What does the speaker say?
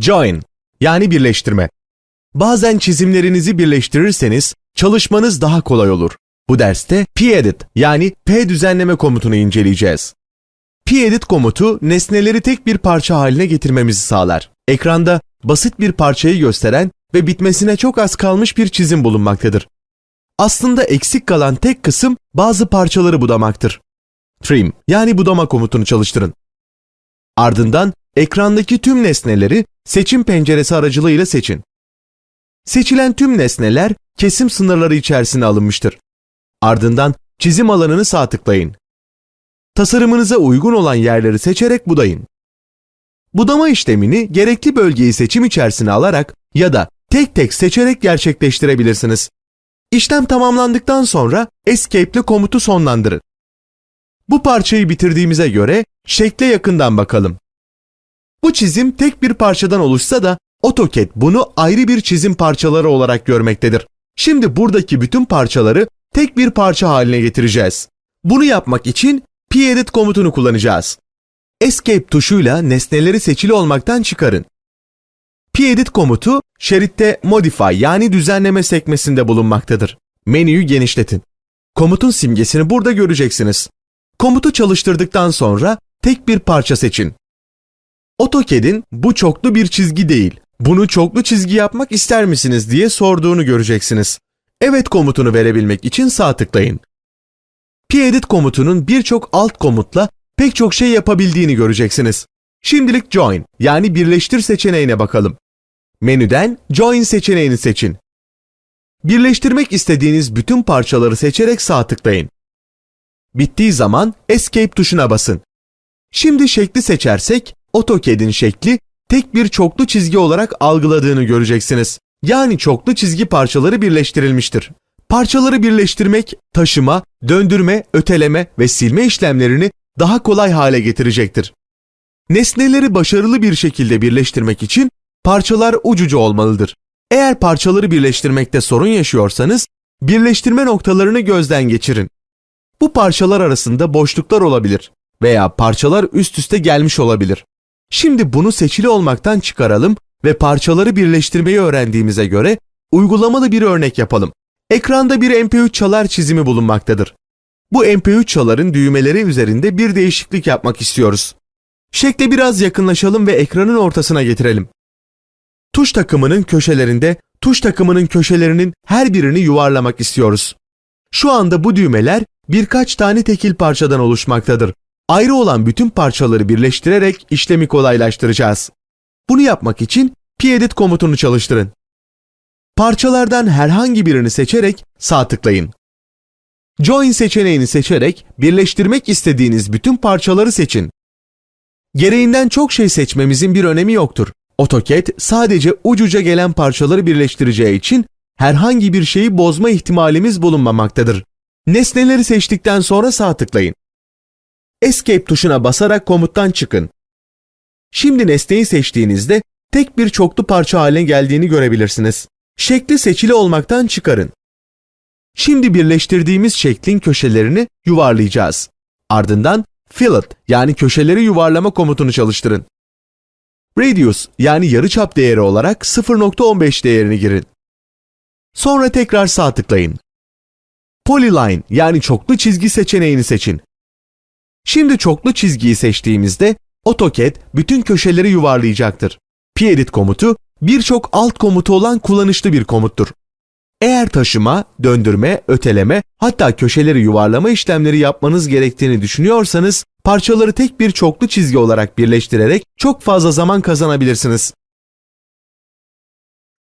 Join yani birleştirme. Bazen çizimlerinizi birleştirirseniz çalışmanız daha kolay olur. Bu derste p-edit yani p düzenleme komutunu inceleyeceğiz. p-edit komutu nesneleri tek bir parça haline getirmemizi sağlar. Ekranda basit bir parçayı gösteren ve bitmesine çok az kalmış bir çizim bulunmaktadır. Aslında eksik kalan tek kısım bazı parçaları budamaktır. Trim yani budama komutunu çalıştırın. Ardından ekrandaki tüm nesneleri seçim penceresi aracılığıyla seçin. Seçilen tüm nesneler kesim sınırları içerisine alınmıştır. Ardından çizim alanını sağ tıklayın. Tasarımınıza uygun olan yerleri seçerek budayın. Budama işlemini gerekli bölgeyi seçim içerisine alarak ya da tek tek seçerek gerçekleştirebilirsiniz. İşlem tamamlandıktan sonra Escape ile komutu sonlandırın. Bu parçayı bitirdiğimize göre şekle yakından bakalım. Bu çizim tek bir parçadan oluşsa da AutoCAD bunu ayrı bir çizim parçaları olarak görmektedir. Şimdi buradaki bütün parçaları tek bir parça haline getireceğiz. Bunu yapmak için p-edit komutunu kullanacağız. Escape tuşuyla nesneleri seçili olmaktan çıkarın. p-edit komutu şeritte Modify yani düzenleme sekmesinde bulunmaktadır. Menüyü genişletin. Komutun simgesini burada göreceksiniz. Komutu çalıştırdıktan sonra tek bir parça seçin. AutoCAD'in bu çoklu bir çizgi değil, bunu çoklu çizgi yapmak ister misiniz diye sorduğunu göreceksiniz. Evet komutunu verebilmek için sağ tıklayın. P-edit komutunun birçok alt komutla pek çok şey yapabildiğini göreceksiniz. Şimdilik Join yani birleştir seçeneğine bakalım. Menüden Join seçeneğini seçin. Birleştirmek istediğiniz bütün parçaları seçerek sağ tıklayın. Bittiği zaman Escape tuşuna basın. Şimdi şekli seçersek AutoCAD'in şekli tek bir çoklu çizgi olarak algıladığını göreceksiniz. Yani çoklu çizgi parçaları birleştirilmiştir. Parçaları birleştirmek, taşıma, döndürme, öteleme ve silme işlemlerini daha kolay hale getirecektir. Nesneleri başarılı bir şekilde birleştirmek için parçalar ucucu olmalıdır. Eğer parçaları birleştirmekte sorun yaşıyorsanız, birleştirme noktalarını gözden geçirin. Bu parçalar arasında boşluklar olabilir veya parçalar üst üste gelmiş olabilir. Şimdi bunu seçili olmaktan çıkaralım ve parçaları birleştirmeyi öğrendiğimize göre uygulamalı bir örnek yapalım. Ekranda bir MP3 çalar çizimi bulunmaktadır. Bu MP3 çaların düğmeleri üzerinde bir değişiklik yapmak istiyoruz. Şekle biraz yakınlaşalım ve ekranın ortasına getirelim. Tuş takımının köşelerinde tuş takımının köşelerinin her birini yuvarlamak istiyoruz. Şu anda bu düğmeler birkaç tane tekil parçadan oluşmaktadır. Ayrı olan bütün parçaları birleştirerek işlemi kolaylaştıracağız. Bunu yapmak için p-edit komutunu çalıştırın. Parçalardan herhangi birini seçerek sağ tıklayın. Join seçeneğini seçerek birleştirmek istediğiniz bütün parçaları seçin. Gereğinden çok şey seçmemizin bir önemi yoktur. AutoCAD sadece ucuca gelen parçaları birleştireceği için herhangi bir şeyi bozma ihtimalimiz bulunmamaktadır. Nesneleri seçtikten sonra sağ tıklayın. Escape tuşuna basarak komuttan çıkın. Şimdi nesneyi seçtiğinizde tek bir çoklu parça haline geldiğini görebilirsiniz. Şekli seçili olmaktan çıkarın. Şimdi birleştirdiğimiz şeklin köşelerini yuvarlayacağız. Ardından fillet yani köşeleri yuvarlama komutunu çalıştırın. Radius yani yarıçap değeri olarak 0.15 değerini girin. Sonra tekrar sağ tıklayın. Polyline yani çoklu çizgi seçeneğini seçin. Şimdi çoklu çizgiyi seçtiğimizde AutoCAD bütün köşeleri yuvarlayacaktır. P-edit komutu birçok alt komutu olan kullanışlı bir komuttur. Eğer taşıma, döndürme, öteleme hatta köşeleri yuvarlama işlemleri yapmanız gerektiğini düşünüyorsanız parçaları tek bir çoklu çizgi olarak birleştirerek çok fazla zaman kazanabilirsiniz.